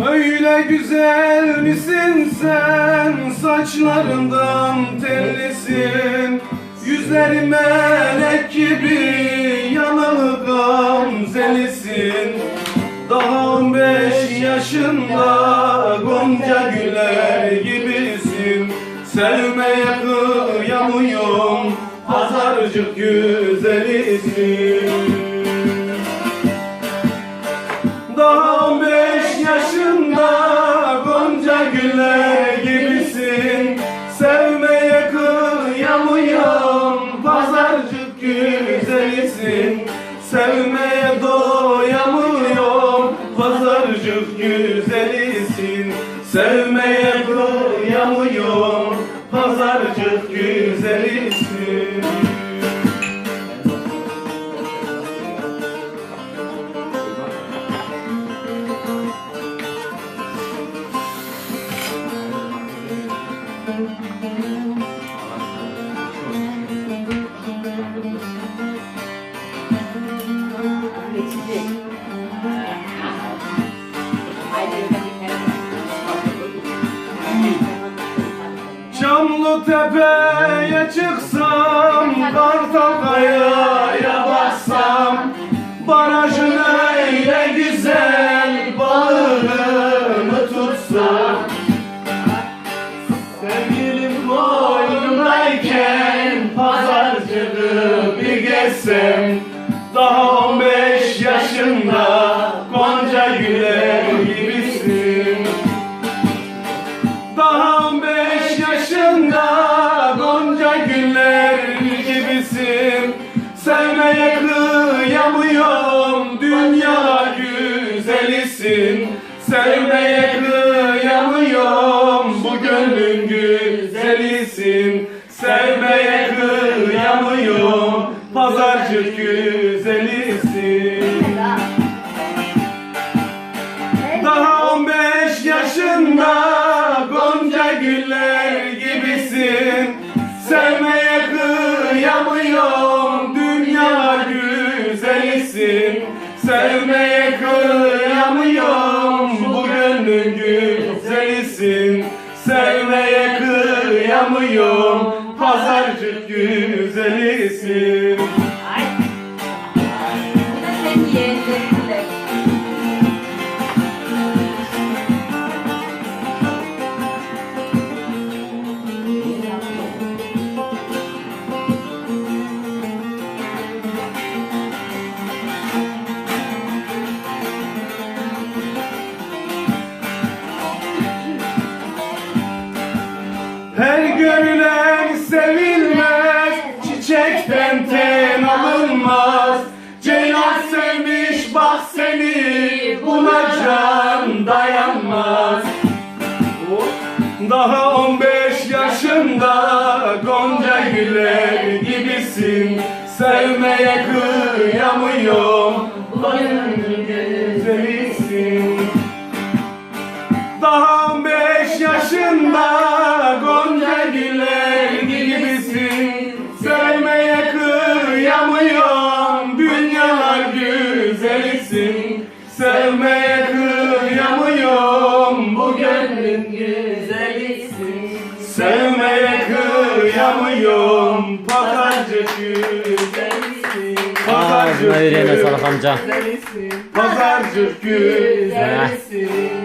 Öyle güzel misin sen? Saçlarından tellisin. Yüzleri melek gibi Yanalı gamzelisin. Daha on beş yaşında Gonca güler gibisin. Sevmeye kıyamıyorum Pazarcık güzelisin güzelisin Sevmeye doyamıyorum. Pazarcık güzelisin. Sevmeye kıyamıyorum Pazarcık güzelisin tepeye çıksam Kartal kayaya baksam Barajın öyle güzel Balığını tutsam. Sevgilim boynundayken Pazarcılığı bir gezsem Daha 15 yaşında Gonca güler gibisin. Daha güzelisin Sevmeye kıyamıyorum. Bu gönlün güzelisin. Sevmeye kıyamıyorum. Pazarcık güzelisin. Daha 15 yaşında Gonca güller gibisin. Sevmeye kıyamıyorum. Dünya güzelisin. Sevmeye kıyamıyorum güzelisin Sevmeye kıyamıyorum. Pazarcık güzelisin Çiçekten ten alınmaz Ceylan sevmiş bak seni Buna can dayanmaz. Daha 15 yaşında Gonca güller gibisin. Sevmeye kıyamıyorum. Boynun Sevmeye kıyamıyorum Bu gönlün güzelisin Sevmeye kıyamıyorum Pazarcık güzelisin amca. güzelisin Pazarcık güzelisin